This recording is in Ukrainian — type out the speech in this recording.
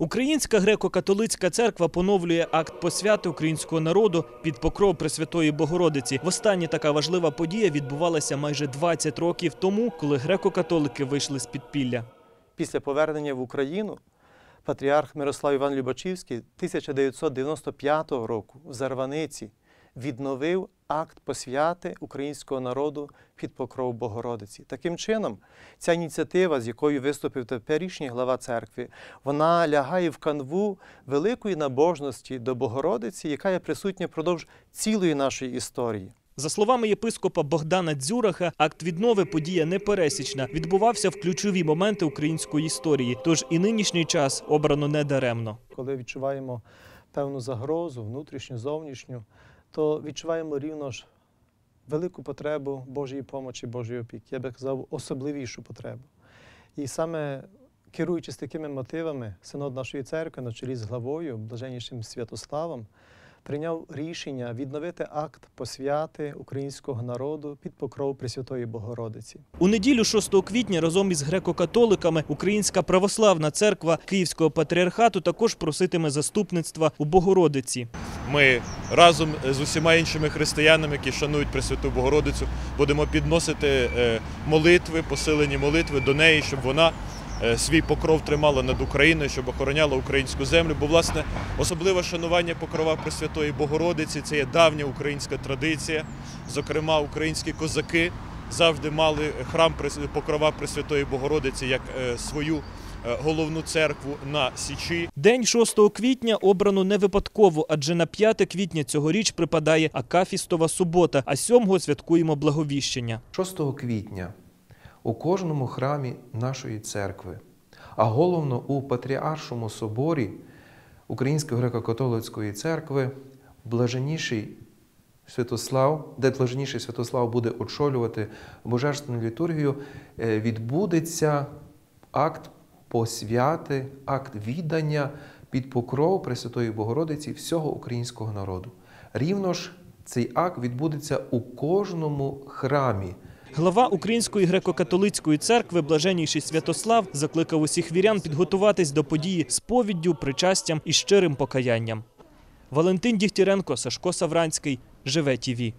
Українська греко-католицька церква поновлює акт посвяти українського народу під покров Пресвятої Богородиці. Востаннє така важлива подія відбувалася майже 20 років тому, коли греко-католики вийшли з підпілля. Після повернення в Україну патріарх Мирослав Іван Любачівський 1995 року в Зарваниці відновив акт посвяти українського народу під покров Богородиці. Таким чином, ця ініціатива, з якою виступив теперішній глава церкви, вона лягає в канву великої набожності до Богородиці, яка є присутня впродовж цілої нашої історії. За словами єпископа Богдана Дзюраха, акт віднови подія непересічна відбувався в ключові моменти української історії. Тож і нинішній час обрано недаремно. коли відчуваємо певну загрозу, внутрішню, зовнішню, то відчуваємо рівно ж велику потребу Божої помочі, Божої опіки. Я би казав, особливішу потребу. І саме керуючись такими мотивами, синод нашої церкви на чолі з главою, блаженнішим Святославом, прийняв рішення відновити акт посвяти українського народу під покров Пресвятої Богородиці. У неділю 6 квітня разом із греко-католиками Українська православна церква Київського патріархату також проситиме заступництва у Богородиці. Ми разом з усіма іншими християнами, які шанують Пресвяту Богородицю, будемо підносити е, молитви, посилені молитви до неї, щоб вона свій покров тримала над Україною, щоб охороняла українську землю. Бо, власне, особливе шанування покрова Пресвятої Богородиці це є давня українська традиція. Зокрема, українські козаки завжди мали храм покрова Пресвятої Богородиці як е, свою е, головну церкву на Січі. День 6 квітня обрано не випадково, адже на 5 квітня цьогоріч припадає Акафістова субота, а 7 святкуємо благовіщення. 6 квітня у кожному храмі нашої церкви, а головно у Патріаршому соборі Української греко-католицької церкви, блаженніший Святослав, де блаженніший Святослав буде очолювати божественну літургію, е, відбудеться акт посвяти, акт віддання під покров Пресвятої Богородиці всього українського народу. Рівно ж цей акт відбудеться у кожному храмі. Глава Української греко-католицької церкви, блаженніший Святослав, закликав усіх вірян підготуватись до події сповіддю, причастям і щирим покаянням. Валентин Дігтяренко, Сашко Савранський, Живе ТІВІ.